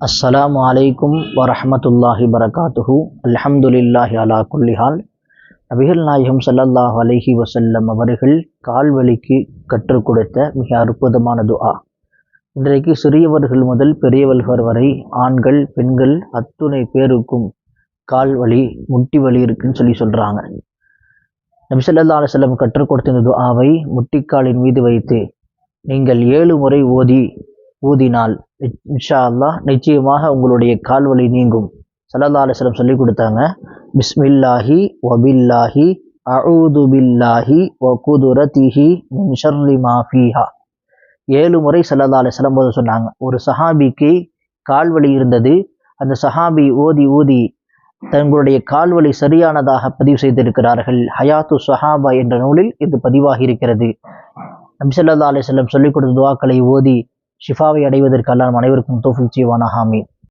அஸ்ஸலாமு அலைக்கும் வரஹமத்துல்லாஹி வரகாத்துஹு அல்ஹம்துலில்லாஹி அலா குல்லிஹால் நபிகள் நாயகம் சல்லல்லாஹ் அலஹி வசல்லம் அவர்கள் கால்வழிக்கு கற்றுக் கொடுத்த மிக அற்புதமான துஆ. இன்றைக்கு சிறியவர்கள் முதல் பெரியவர்கள் வரை ஆண்கள் பெண்கள் அத்துணை பேருக்கும் கால் வலி முட்டி வலி இருக்குன்னு சொல்லி சொல்கிறாங்க நபி ஸல்லல்லாஹு அலுவலம் கற்றுக் கொடுத்த இந்த துஆவை முட்டிக்காலின் மீது வைத்து நீங்கள் ஏழு முறை ஓதி ஊதினால். இன்ஷா அல்லா நிச்சயமாக உங்களுடைய கால்வழி நீங்கும். சல்லா அலிஸ்லம் சொல்லி கொடுத்தாங்க. பிஸ்மில்லாஹி வபில்லாஹி அஊது பில்லாஹி வ குதுரதிஹி மின் ஷர்ரி ஏழு முறை சல்லா அலிஸ்லம் போது சொன்னாங்க. ஒரு சஹாபிக்கு கால்வழி இருந்தது. அந்த சஹாபி ஓதி ஊதி தங்களுடைய கால்வழி சரியானதாக பதிவு செய்திருக்கிறார்கள். ஹயாத்து சஹாபா என்ற நூலில் இது பதிவாகி இருக்கிறது. நபி ஸல்லல்லாஹு சொல்லிக் கொடுத்த துவாக்களை ஓதி ஷிஃபாவை அடைவதற்கு அல்லாஹ் அனைவருக்கும் தோஃபிக் செய்வானா ஹாமீன்